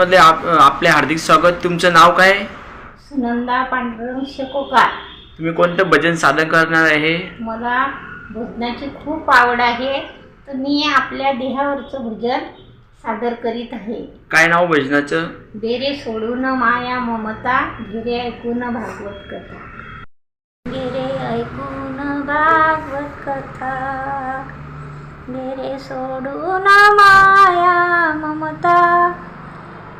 मध्ये आप आपले हार्दिक स्वागत. तुमचं नाव काय? सुनंदा पांडुरंग शेकोकार. तुम्ही कोणतं भजन सादर करणार आहे? मला भजनाची खूप आवड आहे. तर मी आपल्या देहावरचं भजन सादर करीत आहे. काय नाव भजनाचं? बेरे सोडून माया ममता घेरे ऐकून भागवत कथा. गेरे ऐकून भागवत कथा. गेरे सोडून माया ममता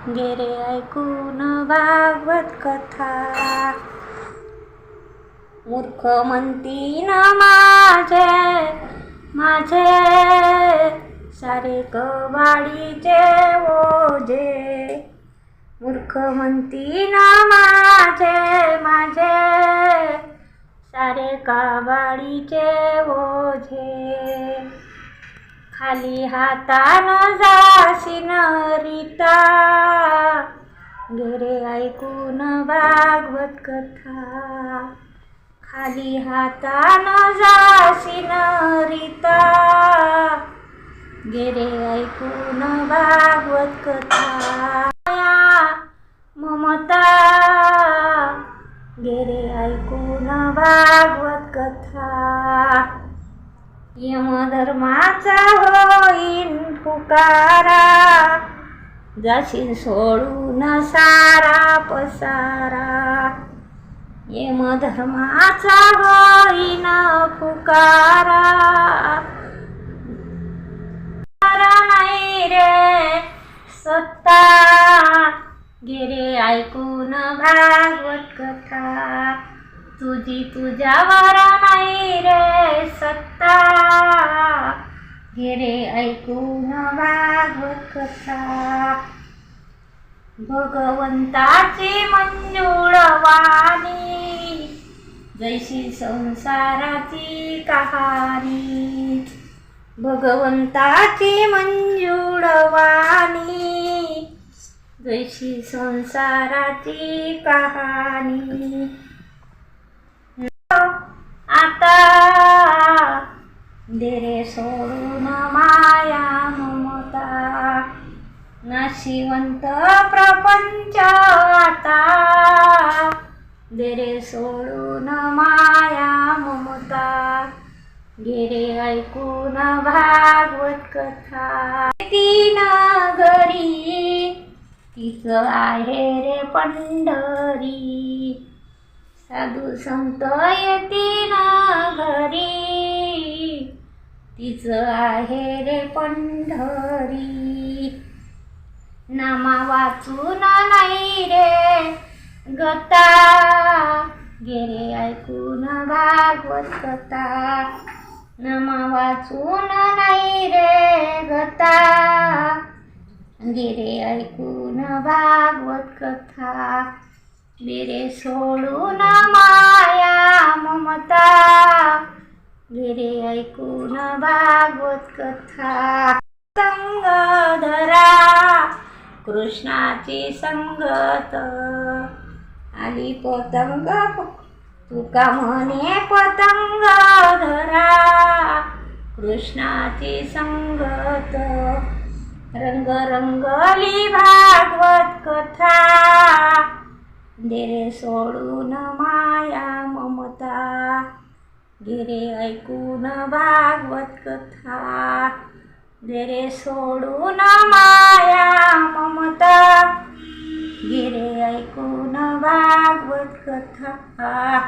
गेरे ऐकून भागवत कथा. मूर्ख म्हणती ना माझे माझे. सारे कबाडीचे ओझे. मूर्ख म्हणती ना माझे माझे. सारे कबाडीचे ओझे. खाली हातानं जाशीन रीता. भागवत कथा खाली हातानं जाशीन रीता गेरे ऐकून भागवत कथा ममता. गेरे ऐकून भागवत कथा यमधर्माचा होईन पुकारा. जाशील सोडून सारा पसारा. यमधर्माचा होईन पुकारा नाही रे सत्ता. गेरे ऐकून भागवत कथा. तुझी तुझ्यावर नाही रे सत्ता. गेरे ऐकून भागवत कथा. भगवंताची मंजुळवाणी. जैशी संसाराची कहाणी. भगवंताची मंजुळवाणी. जैशी संसाराची कहाणी. आता देरे सोड माया ममता नाशिवंत प्रपंच आता. देरे सोडून माया ममता. गेरे ऐकून भागवत कथा. तीन घरी तिचं आहे रे पंढरी. साधू संत येतीन घरी तिचं आहे रे पंढरी. नामा वाचून नाही रे. गता गेरे ऐकून भागवत कथा नामा वाचून नाही रे गता गेरे ऐकून भागवत कथा गेरे सोडून माया ममता. गेरे ऐकून भागवत कथा कृष्णाची संगत. आली पतंग तुका म्हणे पतंग धरा. कृष्णाची संगत. रंग रंगली भागवत कथा. देरे सोडून माया ममता. गिरे ऐकून भागवत कथा. गिरे सोडून माया ममता. गिरे ऐकून भागवत कथा.